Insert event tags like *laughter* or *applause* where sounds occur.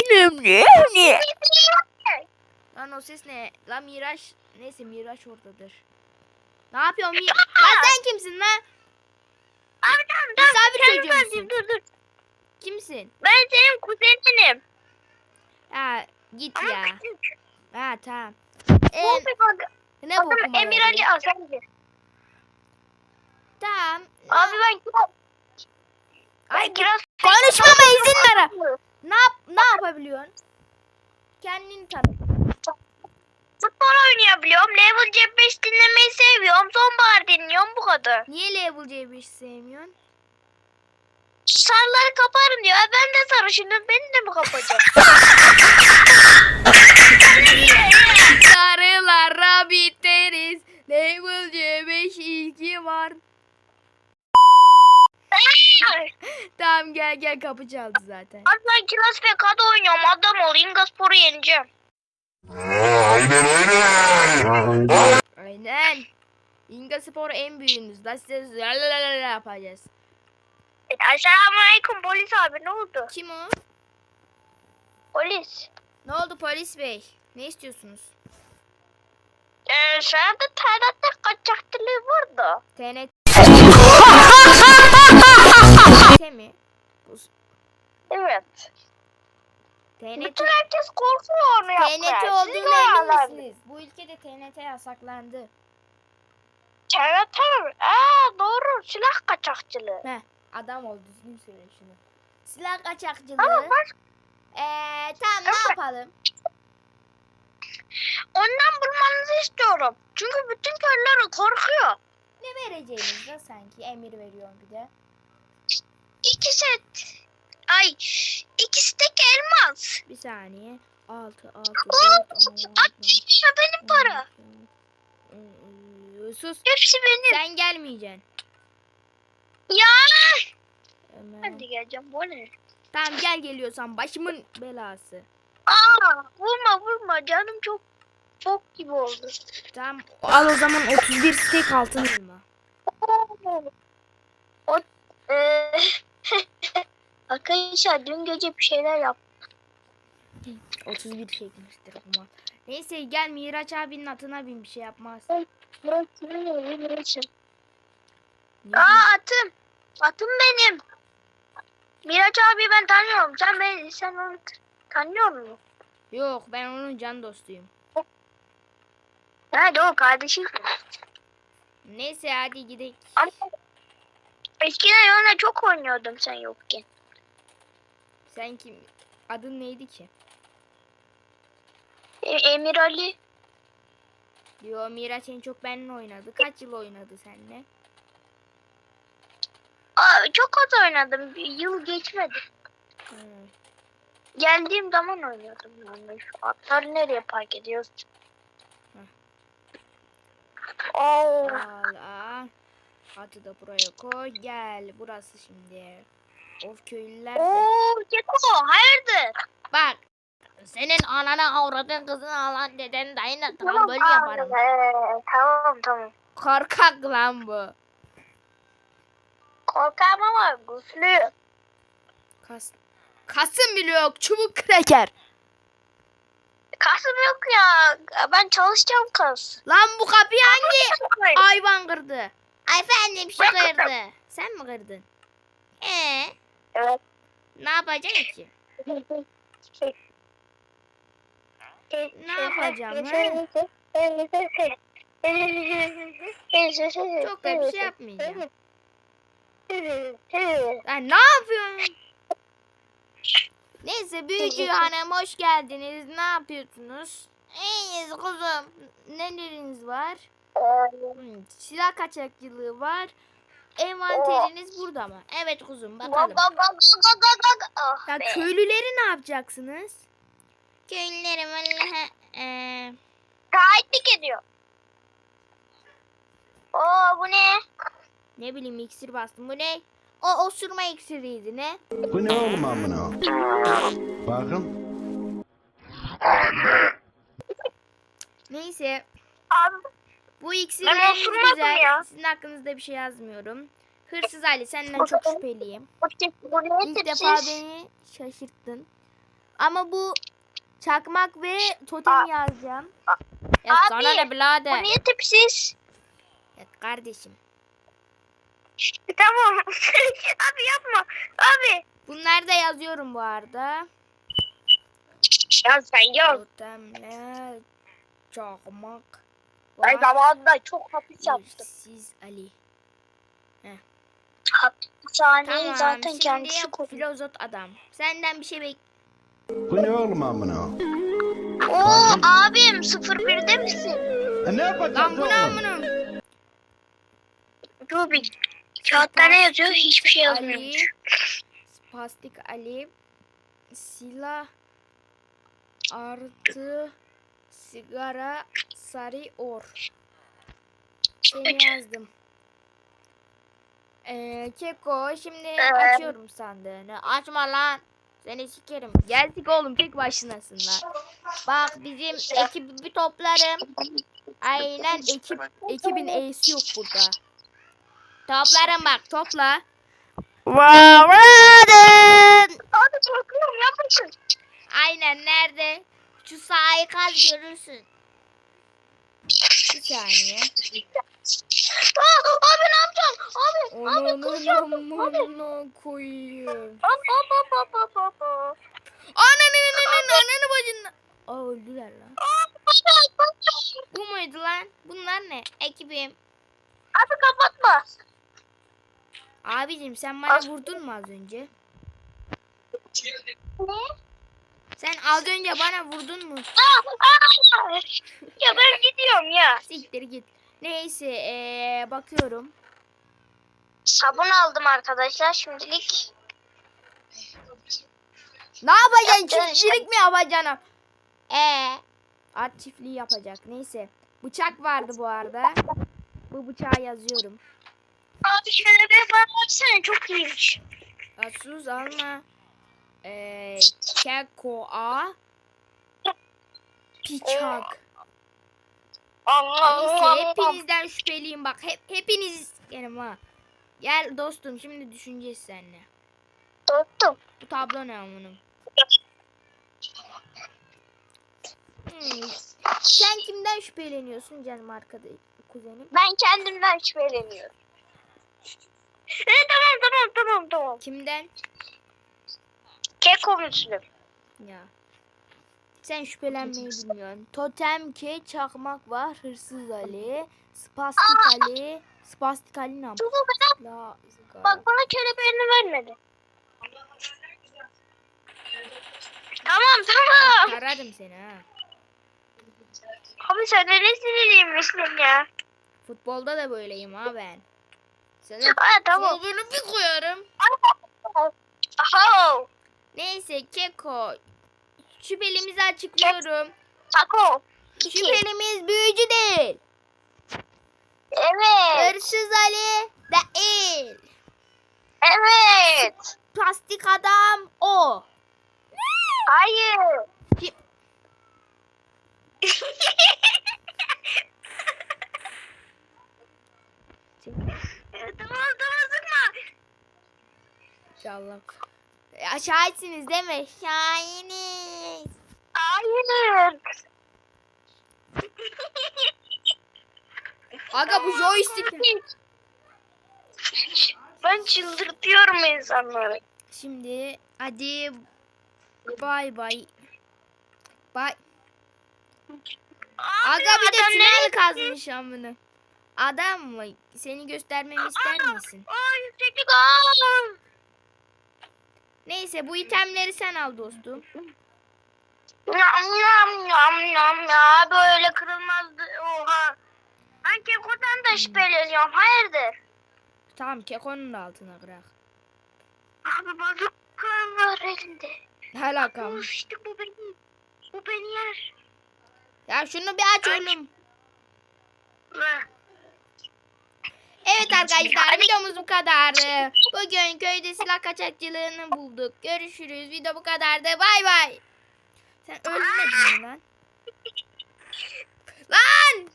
Ne? Lan o ses ne? Lan Miraç. Neyse Miraç oradadır. Ne yapıyorsun Miraç? lan sen kimsin lan? Abi tamam Misafir Sen çocuğu musun? Dur dur. Kimsin? Ben senin kuzeninim. Ha git Ama ya. küçük. Ha tamam. Ee, ne bu okuma Emir? Ali Asancı. Tamam. Abi ben Ben kiraz. Konuşmama izin ver. Ne yap ne yapabiliyorsun? Kendini tanıt. Futbol oynayabiliyorum. Level C5 dinlemeyi seviyorum. Sonbahar dinliyorum bu kadar. Niye Level C5 sevmiyorsun? Sarıları kaparım diyor. E ben de sarışınım. Beni de mi kapacak? *laughs* Sarılara biteriz. Level C5 ilgi var. Tamam gel gel kapı çaldı zaten. Abi ben kiraz PK'da oynuyorum. Adam ol. İngaspor'u yeneceğim. Aynen aynen. Aynen. İnga Spor en büyüğünüz. Da size zırlalala yapacağız. Selamünaleyküm polis abi. Ne oldu? Kim o? Polis. Ne oldu polis bey? Ne istiyorsunuz? Ee, sana da TRT kaçaktılığı var da. TNT *laughs* mi? Evet. TNT Bütün herkes korkuyor onu yapmaya. TNT olduğuna emin misiniz? Bu ülkede TNT yasaklandı. TRT mi? Aa doğru. Silah kaçakçılığı. Heh, adam ol düzgün söyle şunu. Silah Ama kaçakçılığı. bak Eee tamam ne Ama- yapalım? ondan bulmanızı istiyorum. Çünkü bütün köylüler korkuyor. Ne vereceğiniz de sanki emir veriyorum bir de. İki set. Ay ikisi tek elmas. Bir saniye. 6 6 Oo, 4 At ya benim para. Sus. Hepsi benim. Sen gelmeyeceksin. Ya. Hemen. Ben de geleceğim. Bu ne? Tamam gel geliyorsan başımın belası. Aa vurma vurma. Canım çok çok gibi oldu. Tamam al o zaman 31 steak altın elma. O eee Arkadaşlar dün gece bir şeyler yaptım. 31 çekmiştir mal. Neyse gel Miraç abinin atına bin bir şey yapmaz. Aa atım. Atım benim. Miraç abi ben tanıyorum. Sen beni sen onu tanıyor musun? Yok ben onun can dostuyum. Nerede o kardeşim? Neyse hadi gidelim. Ama eskiden onunla çok oynuyordum sen yokken. Sen kim? Adın neydi ki? E- Emir Ali. Yo Miraç en çok benimle oynadı. Kaç yıl oynadı seninle? Aa, çok az oynadım. Bir yıl geçmedi. Hı. Geldiğim zaman oynuyordum yani. Şu atları nereye park ediyoruz? Oo. Al al. Atı da buraya koy. Gel burası şimdi. Of köylüler. Oo, Keko hayırdır? Bak. Senin anana avradın kızını alan deden dayına tamam böyle yaparım. Ee, tamam tamam. Korkak lan bu. Korkam ama güçlü. Kas Kasım bile yok. Çubuk kreker. Kasım yok ya. Ben çalışacağım kas. Lan bu kapıyı hangi hayvan kırdı? Efendim şu kırdı. Sen mi kırdın? Ee, Evet. ne yapacaksın ki? Ne yapacağım, he? Çok da bir şey yapmayacağım. Lan ne yapıyorsun? Neyse büyücü hanım hoş geldiniz. Ne yapıyorsunuz? İyiyiz kuzum. Neleriniz var? Hmm, silah kaçakçılığı var. Envanteriniz burada mı? Evet kuzum bakalım. Ah Ya be. köylüleri ne yapacaksınız? Köylüleri vallahi *laughs* eee Taahhütlük ediyor. Oo bu ne? ne bileyim iksir bastım. Bu ne? O osurma iksiriydi ne? Bu ne oğlum amına? Bakın. Neyse Abi bu Ben iksirleriniz osurmadım güzel. ya. Sizin hakkınızda bir şey yazmıyorum. Hırsız Ali senden çok şüpheliyim. bu? Bu? İlk defa beni şaşırttın. Ama bu çakmak ve totem Aa. yazacağım. Ya Abi, sana ne Bu birader? niye tipsiz? Ya kardeşim. Tamam. *laughs* abi yapma. Abi. Bunları da yazıyorum bu arada. Ya sen yok. Totemle çakmak. Ben var. zamanında çok hapis yaptım. Siz Ali. Hapishaneyi Tamam zaten kendisi kurdu. filozot adam. Senden bir şey bek... Bu ne oğlum amına? Oo abim 01'de misin? E ne yapacağız Lan bu ne? Dur bir. Kağıtta ne yazıyor? Hiçbir şey yazmıyor. Spastik Ali. Silah. Artı. Sigara. Sarı or. Seni yazdım. Ee, Keko şimdi Ee. açıyorum sandığını. Açma lan. Seni sikerim. Geldik oğlum tek başınasın lan. Bak bizim ekibi bir toplarım. Aynen ekip ekibin E'si yok burada. Toplarım bak topla. Vavadın. Abi korkuyorum yapmasın. Aynen nerede? Şu sahayı kaz görürsün. Bir saniye. Aa, abi ne yapacağım? Abi. Abi Onu kızacağım. Abi. koyayım. Hop hop hop hop hop hop. Ananın ananın ananı bacını. Aa öldüler lan. Bu muydu lan? Bunlar ne? Ekibim. Abi kapatma. Abicim sen bana vurdun mu az önce? Ne? Sen az önce bana vurdun mu? Ya ben gidiyorum ya. Siktir git. Neyse ee, bakıyorum. Sabun aldım arkadaşlar şimdilik. Ne yapacaksın? Yaptığın Çiftçilik mi yapacaksın? Ee, at çiftliği yapacak. Neyse. Bıçak vardı bu arada. Bu bıçağı yazıyorum. Abi şöyle bir bana baksana çok iyiymiş. Asus alma. Ee, keko a. Bıçak. Neyse hepinizden şüpheliyim bak. Hep, hepiniz sikerim ha. Gel dostum şimdi düşüneceğiz seninle. Tuttum. Bu tablo ne amınım? Hmm. Sen kimden şüpheleniyorsun canım arkada kuzenim? Ben kendimden şüpheleniyorum. Tamam tamam tamam tamam. Kimden? Keko Müslüm. Ya. Sen şüphelenmeyi bilmiyorsun. Totem ke çakmak var. Hırsız Ali. Spastik Ali. Spastik Ali ne yapıyor? La, bak bana kelebeğini vermedi. Tamam tamam. Taradım seni ha. Abi sen de ne sinirliyim Müslüm ya. Futbolda da böyleyim ha ben. Sana Ha tamam. bir koyarım. Aha. Neyse Keko. Şüphelimizi açıklıyorum. Kiki. Şüphelimiz büyücü değil. Evet. Hırsız Ali değil. Evet. Plastik adam o. Hayır. Kim? tamam tamam sıkma. İnşallah. Ya şahitsiniz değil mi? Şahiniz. Hayır. *laughs* Aga bu joystick. Ben çıldırtıyorum insanları. Şimdi hadi bay bay. Bay. Abi, Aga bir de tünel kazmış amına. Adam mı? Seni göstermemi ister misin? Aa yükseklik aa. Neyse bu itemleri sen al dostum. Yam yam yam yam ya böyle kırılmazdı oha. Ben Keko'dan da şüpheleniyorum hayırdır? Tamam kekonun da altına kırak. Abi bazooka var elinde. Ne alakam? Uf, işte bu beni. Bu beni yer. Ya şunu bir aç Aç. oğlum. Ve- Evet arkadaşlar videomuz bu kadardı. Bugün köyde silah kaçakçılığını bulduk. Görüşürüz. Video bu kadardı. Bay bay. Sen ölmedin mi lan? Lan!